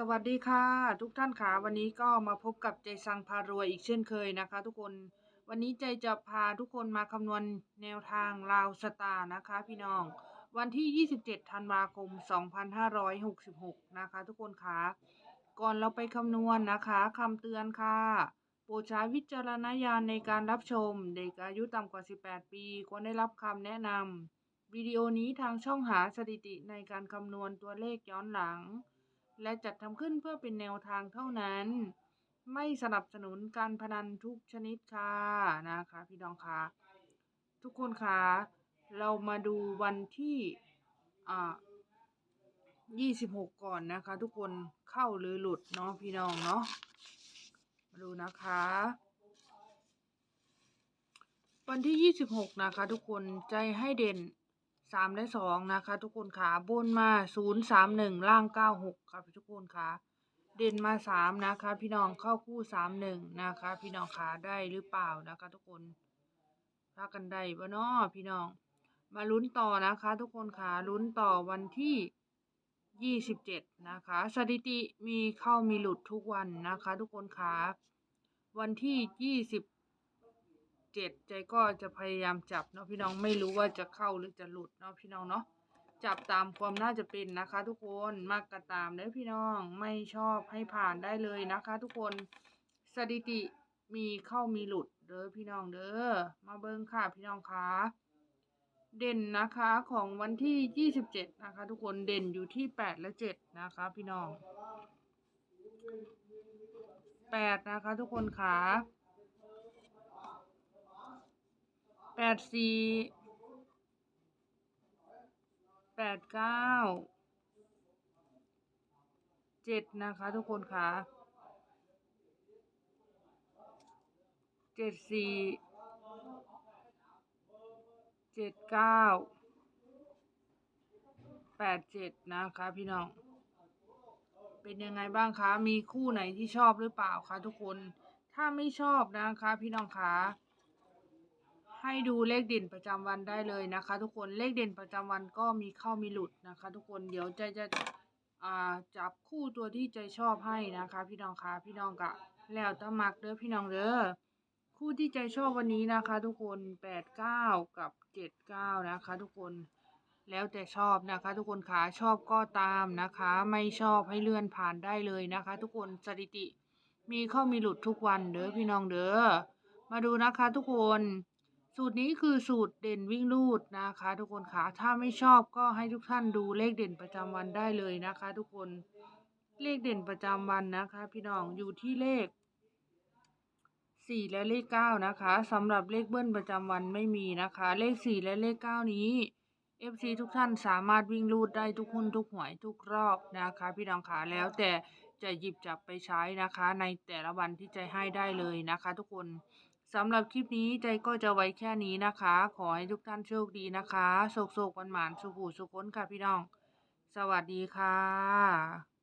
สวัสดีค่ะ ทุกท่านค่ะวันนี้ก็มาพบกับใจสังพารวยอีกเช่นเคยนะคะ ทุกคนวันนี้ใจจะพาทุกคนมาคำนวณแนวทางลาวสตาร์นะคะ พี่น้อง วันที่ 27 ธันวาคม 2566 นะคะ ทุกคนค่ะก่อนเราไปคำนวณนะคะคำเตือนค่ะ โปรดใช้วิจารณญาณในการรับชม เด็กอายุต่ำกว่า 18 ปีควรได้รับคำแนะนำวิดีโอนี้ทางช่องหาสถิติในการคำนวณตัวเลขย้อนหลัง และจัดทำขึ้นเพื่อเป็นแนวทางเท่านั้น ไม่สนับสนุนการพนันทุกชนิดค่ะนะคะพี่น้องคะทุกคนคะเรามาดูวันที่อ่า26ก่อนนะคะ ทุกคนเข้าหรือหลุดเนาะพี่น้องเนาะมาดูนะคะ วันที่26นะคะ ทุกคนใจให้เด่น 3และ2นะคะ ทุกคนขาบนมา0 3 1ล่าง96ค่ะทุกคนขาเด่นมา3นะคะ พี่น้องเข้าคู่3 1นะคะ พี่น้องขาได้หรือเปล่านะคะ ทุกคนรักกันได้บ่เนาะพี่น้อง มาลุ้นต่อนะคะ ทุกคนขาลุ้นต่อวันที่27นะคะ สถิติมีเข้ามีหลุดทุกวันนะคะ ทุกคนขาวันที่20 เจ็ดใจก็จะพยายามจับเนาะพี่น้องไม่รู้ว่าจะเข้าหรือจะหลุดเนาะพี่น้องเนาะจับตามความน่าจะเป็นนะคะ ทุกคนมากกระตามเด้อพี่น้องไม่ชอบให้ผ่านได้เลยนะคะ ทุกคนสถิติมีเข้ามีหลุดเด้อพี่น้องเด้อมาเบิ้งค่ะพี่น้องคะเด่นนะคะของวันที่ 27 นะคะ ทุกคนเด่นอยู่ที่ 8 และ 7 นะคะ พี่น้อง 8 นะคะ ทุกคนค่ะ แปดสี่แปดเก้าเจ็ดนะคะทุกคนค่ะเจ็ดสี่เจ็ดเก้าแปดเจ็ดนะคะพี่น้อง เป็นยังไงบ้างคะ มีคู่ไหนที่ชอบหรือเปล่าคะทุกคน ถ้าไม่ชอบนะคะพี่น้องคะ ให้ดูเลขเด่นประจำวันได้เลยนะคะ ทุกคนเลขเด่นประจำวันก็มีเข้ามีหลุดนะคะ ทุกคนเดี๋ยวใจจะจับคู่ตัวที่ใจชอบให้นะคะ พี่น้องคะพี่น้องกะแล้วแตมักเด้อพี่น้องเด้อคู่ที่ใจชอบวันนี้นะคะ ทุกคนแปดเก้ากับเจ็ดเก้านะคะ ทุกคนแล้วแต่ชอบนะคะ ทุกคนขาชอบก็ตามนะคะ ไม่ชอบให้เลื่อนผ่านได้เลยนะคะ ทุกคนสถิติมีเข้ามีหลุดทุกวันเด้อพี่น้องเด้อมาดูนะคะ ทุกคน สูตรนี้คือสูตรเด่นวิ่งลูดนะคะ ทุกคนคะถ้าไม่ชอบก็ให้ทุกท่านดูเลขเด่นประจำวันได้เลยนะคะ ทุกคนเลขเด่นประจำวันนะคะ พี่น้องอยู่ที่เลขสี่และเลขเก้านะคะสำหรับเลขเบิ้ลประจำวันไม่มีนะคะ เลขสี่และเลขเก้านี้ FC ทุกท่านสามารถวิ่งลูดได้ทุกหุ้นทุกหวยทุกรอบนะคะ พี่น้องขาแล้วแต่จะหยิบจับไปใช้นะคะ ในแต่ละวันที่ใจให้ได้เลยนะคะ ทุกคน สำหรับคลิปนี้ใจก็จะไว้แค่นี้นะคะ ขอให้ทุกท่านโชคดีนะคะโศกโศกวันหมานสุขูสุขนค่ะพี่น้อง สวัสดีค่ะ